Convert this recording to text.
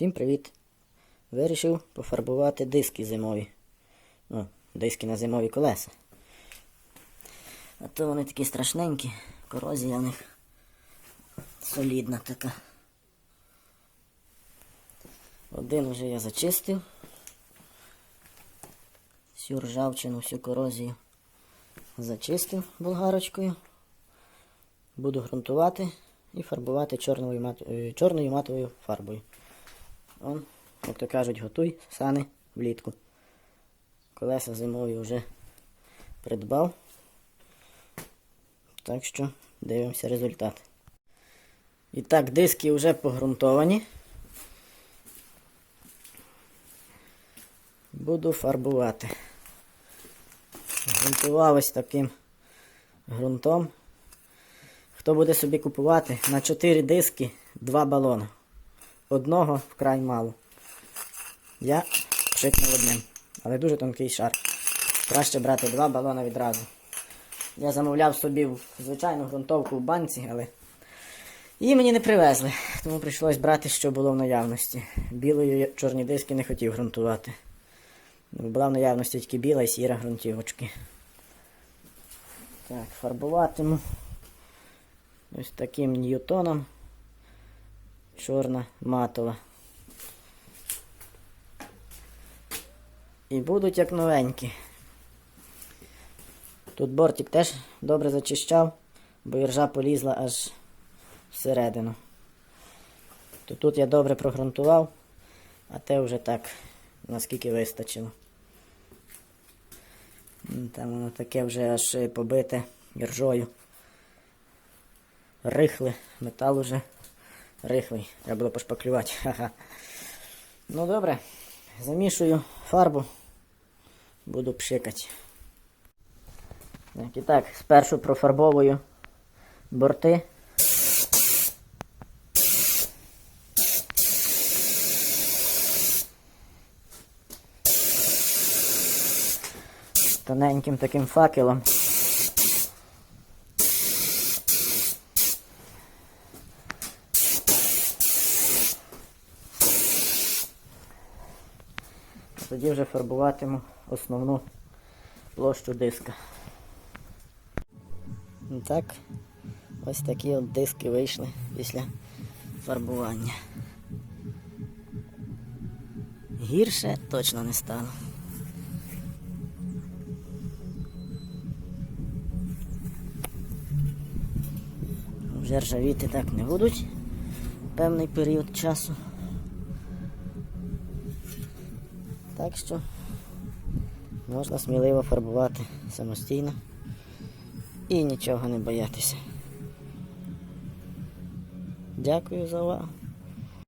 Всім привіт! Вирішив пофарбувати диски зимові. Ну, диски на зимові колеса. А то вони такі страшненькі, корозія в них солідна така. Один вже я зачистив. Всю ржавчину, всю корозію зачистив болгарочкою. Буду ґрунтувати і фарбувати чорною, е, матовою фарбою. Он, як то кажуть, готуй сани влітку. Колеса зимові вже придбав. Так що дивимося результат. І так, диски вже погрунтовані. Буду фарбувати. Грунтував ось таким ґрунтом. Хто буде собі купувати на 4 диски 2 балони. Одного вкрай мало. Я пшикнув одним, але дуже тонкий шар. Краще брати два балони відразу. Я замовляв собі звичайну ґрунтовку в банці, але її мені не привезли, тому прийшлось брати, що було в наявності. Білою чорні диски не хотів ґрунтувати. Була в наявності тільки біла і сіра ґрунтівочки. Так, фарбуватиму ось таким ньютоном. Чорна матова. І будуть як новенькі. Тут бортик теж добре зачищав, бо іржа полізла аж всередину. То тут я добре прогрунтував, а те вже так, наскільки вистачило. Там воно таке вже аж побите іржою. Рихле, метал уже рихлий. Треба було пошпаклювати. Ха-ха. Ну добре, замішую фарбу, буду пшикати. Так, і так, спершу профарбовую борти. Тоненьким таким факелом. Тоді вже фарбуватиму основну площу диска. І Так, ось такі от диски вийшли після фарбування. Гірше точно не стало. Вже ржавіти так не будуть певний період часу. Так що можна сміливо фарбувати самостійно і нічого не боятися. Дякую за увагу.